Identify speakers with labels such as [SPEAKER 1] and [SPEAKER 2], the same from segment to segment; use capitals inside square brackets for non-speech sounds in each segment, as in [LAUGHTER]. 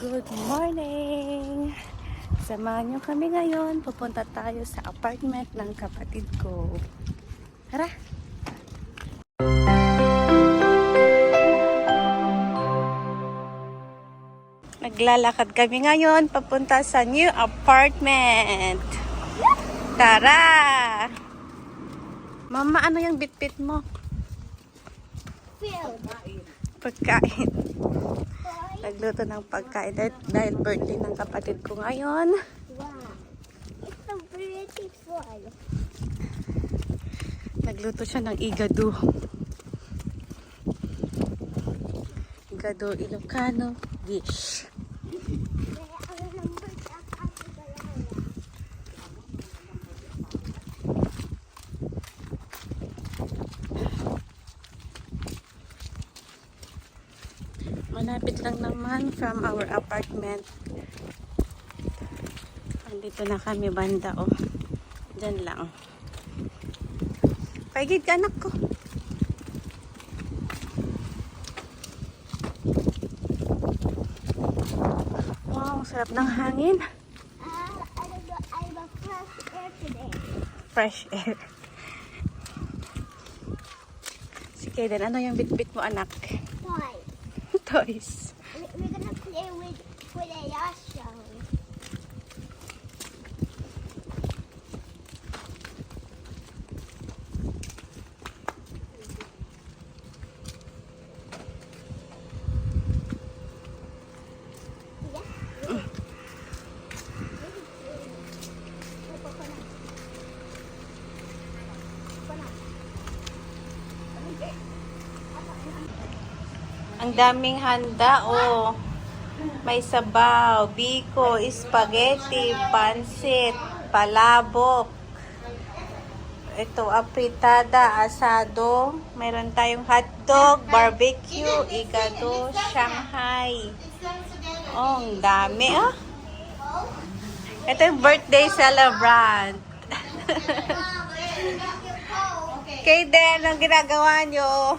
[SPEAKER 1] Good morning! Samahan niyo kami ngayon. Pupunta tayo sa apartment ng kapatid ko. Tara! Naglalakad kami ngayon papunta sa new apartment. Tara! Mama, ano yung bitbit mo?
[SPEAKER 2] Filled.
[SPEAKER 1] Pagkain. Nagluto ng pagkain dahil, birthday ng kapatid ko ngayon.
[SPEAKER 2] Wow. It's so beautiful.
[SPEAKER 1] Nagluto siya ng igado. Igado Ilocano dish. Malapit lang naman from our apartment. Andito na kami banda oh. Diyan lang. Paigid ka anak ko. Wow, sarap ng hangin.
[SPEAKER 2] Fresh air today.
[SPEAKER 1] Fresh air. Sige, then ano yung bitbit mo anak?
[SPEAKER 2] Toy.
[SPEAKER 1] Toys.
[SPEAKER 2] We- We're gonna play with with a Yasho. Yeah.
[SPEAKER 1] Ang daming handa, oh. May sabaw, biko, spaghetti, pansit, palabok. Ito, apritada, asado. Mayroon tayong hotdog, barbecue, igado, Shanghai. Oh, ang dami, ah. Ito yung birthday celebrant. [LAUGHS] Kayden, anong ginagawa nyo?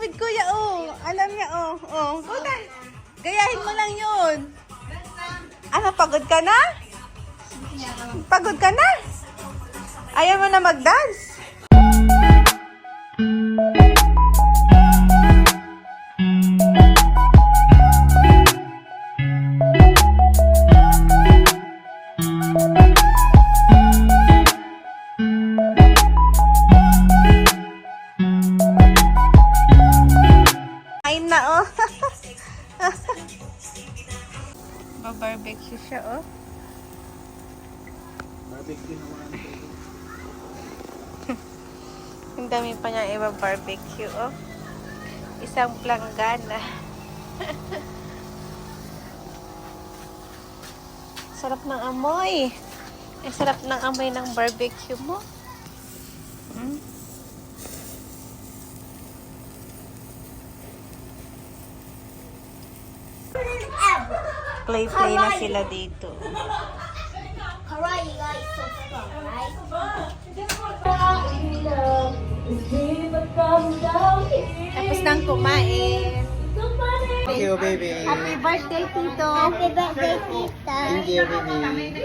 [SPEAKER 1] with kuya, oh. Alam niya, oh. Oh, na. Gayahin mo lang yun. Ano, pagod ka na? Pagod ka na? Ayaw mo na mag-dance? Ba-barbecue siya, oh.
[SPEAKER 3] Barbecue naman. [LAUGHS]
[SPEAKER 1] Ang dami pa niya iba-barbecue, oh. Isang planggana. [LAUGHS] sarap ng amoy. Ang sarap ng amoy ng barbecue mo. Mm. Play-play na sila dito.
[SPEAKER 2] Karate guys so strong, right?
[SPEAKER 1] Tapos nang kumain.
[SPEAKER 3] Thank you, baby.
[SPEAKER 1] Happy birthday, Tito!
[SPEAKER 2] Happy birthday, Tita.
[SPEAKER 3] Thank you, baby.